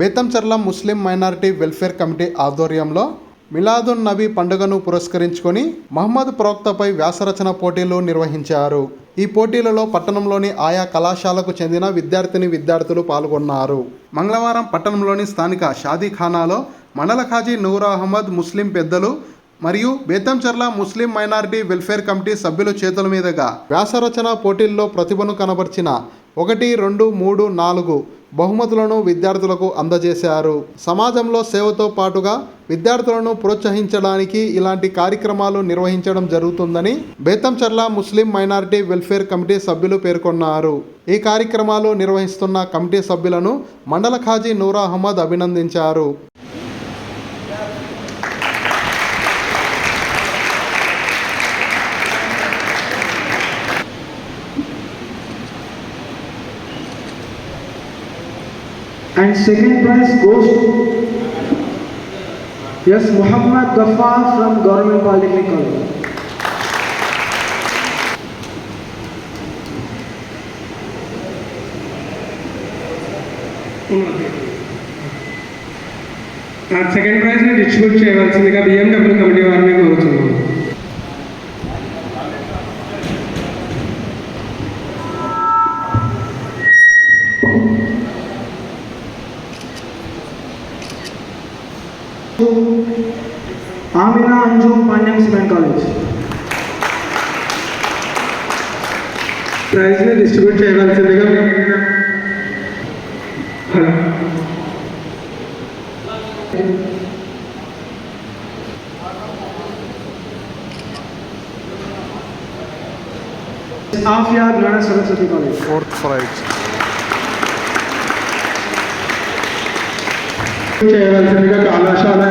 Betamcherla Muslim minority welfare committee ఆధ్వర్యంలో మిలాదున్ నబీ పండుగను పురస్కరించుకొని మహమ్మద్ ప్రవక్తపై వ్యాసరచన పోటీలు నిర్వహించారు. ఈ పోటీలలో పట్టణంలోని ఆయా కళాశాలకు చెందిన విద్యార్థిని విద్యార్థులు పాల్గొన్నారు. మంగళవారం పట్టణంలోని స్థానిక షాదీఖానాలో మండల ఖాజీ నూర్ అహ్మద్ ముస్లిం పెద్దలు మరియు Betamcherla Muslim minority welfare committee సభ్యుల చేతుల మీదుగా వ్యాసరచన పోటీల్లో ప్రతిభను కనబర్చిన ఒకటి రెండు మూడు నాలుగు బహుమతులను విద్యార్థులకు అందజేశారు. సమాజంలో సేవతో పాటుగా విద్యార్థులను ప్రోత్సహించడానికి ఇలాంటి కార్యక్రమాలు నిర్వహించడం జరుగుతుందని Betamcherla Muslim minority welfare committee సభ్యులు పేర్కొన్నారు. ఈ కార్యక్రమాలు నిర్వహిస్తున్న కమిటీ సభ్యులను మండల ఖాజీ నూరా అహ్మద్ అభినందించారు. And second prize goes to yes, Muhammad Ghaffar from Government Polytechnic College. Second prize ని డిస్ట్రిబ్యూట్ చేయవలసిందిగా బిఎండబ్ల్యూ కమిటీ వారిని కోరుతున్నాం Amina Anjum Pandyan Cement College. Prize ని డిస్ట్రిబ్యూట్ చేయవలసిందిగా hello Afia Gnana Saraswati College. Fourth prize చేయవలసిందిగా కళాశాల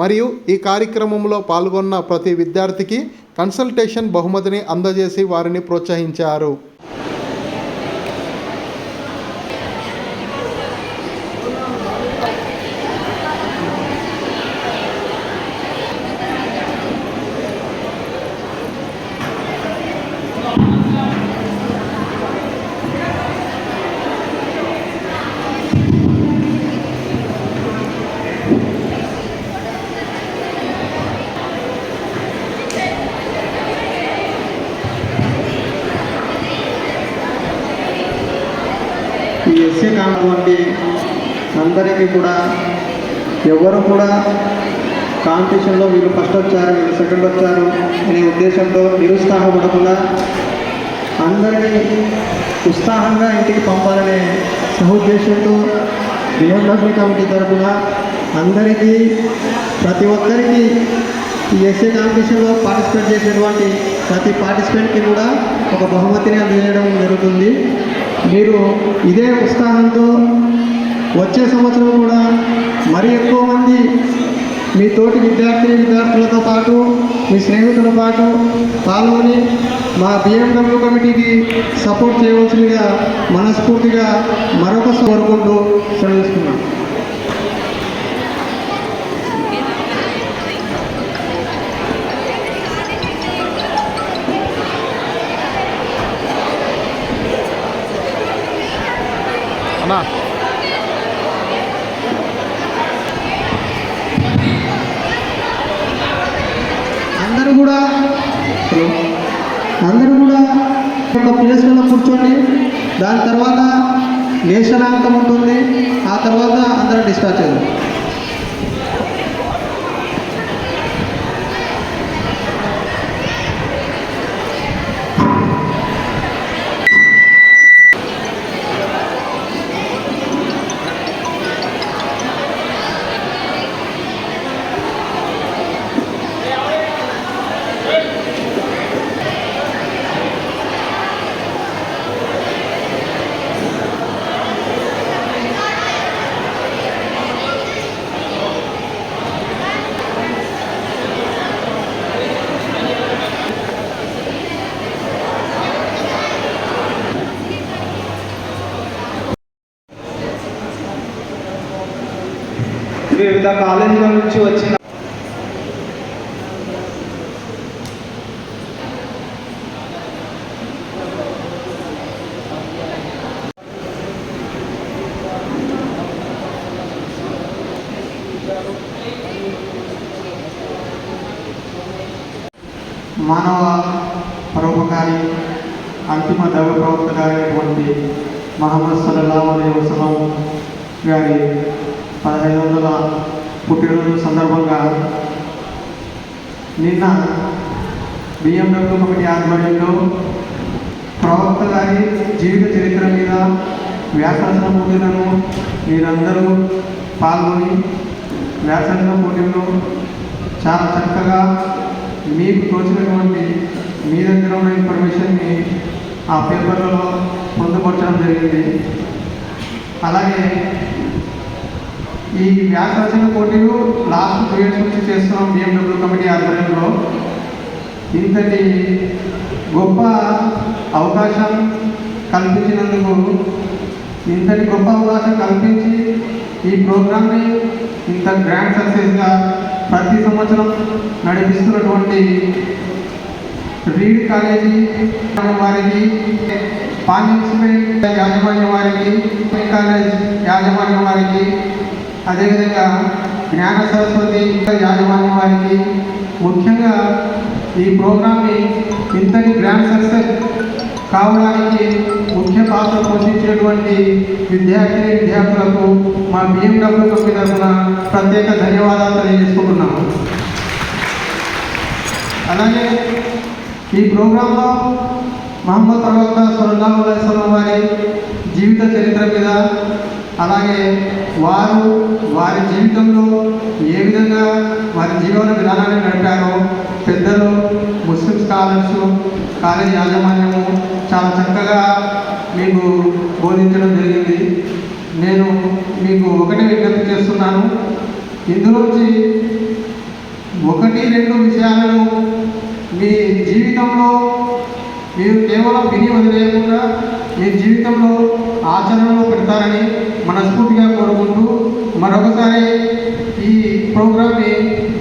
మరియు ఈ కార్యక్రమంలో పాల్గొన్న ప్రతి విద్యార్థికి కన్సల్టేషన్ బహుమతిని అందజేసి వారిని ప్రోత్సహించారు. ఈ కానివ్వండి అందరికీ కూడా ఎవరు కూడా కాంపిటీషన్లో వీళ్ళు ఫస్ట్ వచ్చారు వీళ్ళు సెకండ్ వచ్చారు అనే ఉద్దేశంతో నిరుత్సాహపడకుండా అందరినీ ఉత్సాహంగా ఇంటికి పంపాలనే సహుద్దేశంతో వినోదలక్ష్మి కమిటీ తరఫున అందరికీ ప్రతి ఒక్కరికి ఈ ఎస్ఏ కాంపిటీషన్లో పార్టిసిపేట్ చేసినటువంటి ప్రతి పార్టిసిపెంట్కి కూడా ఒక బహుమతిని అందజేయడం జరుగుతుంది. మీరు ఇదే ఉత్సాహంతో వచ్చే సంవత్సరం కూడా మరి ఎక్కువ మంది మీ తోటి విద్యార్థి విద్యార్థులతో పాటు మీ స్నేహితులతో పాటు పాల్గొని మా బిఎండబ్ల్యూ కమిటీకి సపోర్ట్ చేయవలసిందిగా మనస్ఫూర్తిగా మరొక కోరుకుంటూ సెలవిస్తున్నాను. అందరూ కూడా ఒక ప్లేస్లలో కూర్చోండి. దాని తర్వాత నేషనాంతం ఉంటుంది. ఆ తర్వాత అందరూ డిస్పాచ్ చేద్దాం వివిధ కాలేజీల నుంచి వచ్చిన మానవ పరోపకారి అంతిమ దైవ ప్రవక్త గారైనటువంటి మహమ్మద్ సల్లాహు అలీ వసలం గారి పదహైదు వందల పుట్టినరోజు సందర్భంగా నిన్న బిఎండబ్ల్యూ కమిటీ ఆధ్వర్యంలో ప్రవక్త గారి జీవిత చరిత్ర మీద వ్యాసరచన పోటీలను మీరందరూ పాల్గొని వ్యాసరచన పోటీల్లో చాలా చక్కగా మీకు తోచినటువంటి మీ దగ్గర ఉన్న ఇన్ఫర్మేషన్ని ఆ పేపర్లలో పొందుపరచడం జరిగింది. అలాగే ఈ వ్యాస రచన పోటీలు లాస్ట్ టూ ఇయర్స్ నుంచి చేస్తున్నాం బిఎండబ్ల్యూ కమిటీ ఆధ్వర్యంలో. ఇంతటి గొప్ప అవకాశం కల్పించినందుకు ఇంతటి గొప్ప అవకాశం కల్పించి ఈ ప్రోగ్రామ్ని ఇంత గ్రాండ్ సక్సెస్గా ప్రతి సంవత్సరం నడిపిస్తున్నటువంటి రీడ్ కాలేజీ వారికి పాండిస్మెంట్ యాజమాన్యం వారికి కాలేజ్ యాజమాన్యం వారికి అదేవిధంగా జ్ఞాన సరస్వతి యాజమాన్యం వారికి ముఖ్యంగా ఈ ప్రోగ్రామ్ని ఇంతటి గ్రాండ్ సక్సెస్ కావడానికి ముఖ్య పాత్ర పోషించినటువంటి విద్యార్థి విద్యార్థులకు మా బిఎండబ్ల్యూ కంపెనీ తరఫున ప్రత్యేక ధన్యవాదాలు తెలియజేసుకుంటున్నాము. అలాగే ఈ ప్రోగ్రాంలో మహమ్మద్ ప్రవక్త సల్లల్లాహు వారి జీవిత చరిత్ర మీద అలాగే వారు వారి జీవితంలో ఏ విధంగా వారి జీవన విధానాన్ని నడిపారో పెద్దలు ముస్లిం స్కాలర్స్ కాలేజీ యాజమాన్యము చాలా చక్కగా మీకు బోధించడం జరిగింది. నేను మీకు ఒకటే విజ్ఞప్తి చేస్తున్నాను. ఇందులోంచి ఒకటి రెండు విషయాలను మీ జీవితంలో మీరు కేవలం విని వదిలేయకుండా మీ జీవితంలో ఆచరణలో పెడతారని మనస్ఫూర్తిగా కోరుకుంటూ మరొకసారి ఈ ప్రోగ్రామ్ని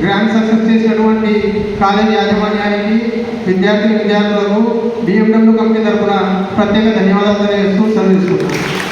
గ్రాండ్ సక్సెస్ చేసినటువంటి కాలేజీ యాజమాన్యానికి విద్యార్థి విద్యార్థులకు బిఎండబ్ల్యూ కంపెనీ తరఫున ప్రత్యేక ధన్యవాదాలు తెలియజేస్తూ సెలవు